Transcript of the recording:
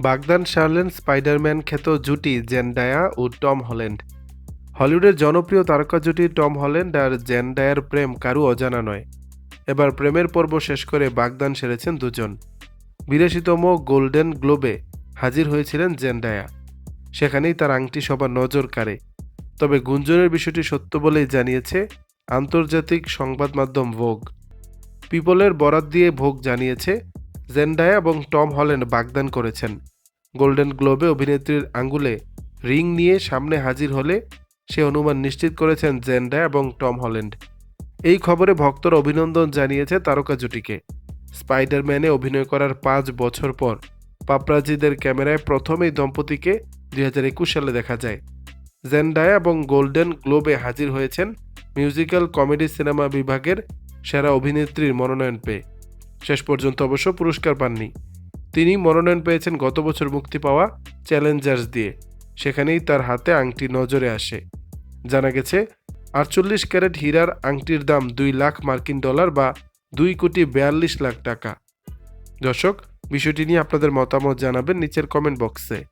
বাগদান সারলেন Spiderman খ্যাত জুটি, Zendaya ও Tom Holland. হলিউডের জনপ্রিয় তারকা জুটি টম হল্যান্ড আর জেন্ডায়ার প্রেম কারু অজানা নয়। এবার প্রেমের পর্ব শেষ করে বাগদান সেরেছেন দুজন। বিরাশিতম গোল্ডেন গ্লোবে হাজির হয়েছিলেন জেন্ডায়া। সেখানেই তার আংটি সবার নজর কাড়ে। তবে গুঞ্জনের বিষয়টি সত্য বলেই জানিয়েছে আন্তর্জাতিক সংবাদ মাধ্যম ভোগ। পিপলের বরাত দিয়ে ভোগ জানিয়েছে জেন্ডায়া এবং টম হল্যান্ড বাগদান করেছেন। গোল্ডেন গ্লোবে অভিনেত্রীর আঙ্গুলে রিং নিয়ে সামনে হাজির হলে সে অনুমান নিশ্চিত করেছেন জেন্ডায়া এবং টম হল্যান্ড। এই খবরে ভক্তরা অভিনন্দন জানিয়েছে তারকা জুটিকে। স্পাইডারম্যানে অভিনয় করার পাঁচ বছর পর পাপরাজিদের ক্যামেরায় প্রথম এই দম্পতিকে দুই হাজার একুশ সালে দেখা যায়। জেন্ডায়া এবং গোল্ডেন গ্লোবে হাজির হয়েছেন মিউজিক্যাল কমেডি সিনেমা বিভাগের সেরা অভিনেত্রীর মনোনয়ন পেয়ে। শেষ পর্যন্ত অবশ্য পুরস্কার পাননি। তিনি মনোনয়ন পেয়েছেন গত বছর মুক্তি পাওয়া চ্যালেঞ্জার্স দিয়ে। সেখানেই তার হাতে আংটি নজরে আসে। জানা গেছে, আটচল্লিশ ক্যারেট হীরার আংটির দাম দুই লাখ মার্কিন ডলার বা দুই কোটি বিয়াল্লিশ লাখ টাকা। দর্শক, বিষয়টি নিয়ে আপনাদের মতামত জানাবেন নিচের কমেন্ট বক্সে।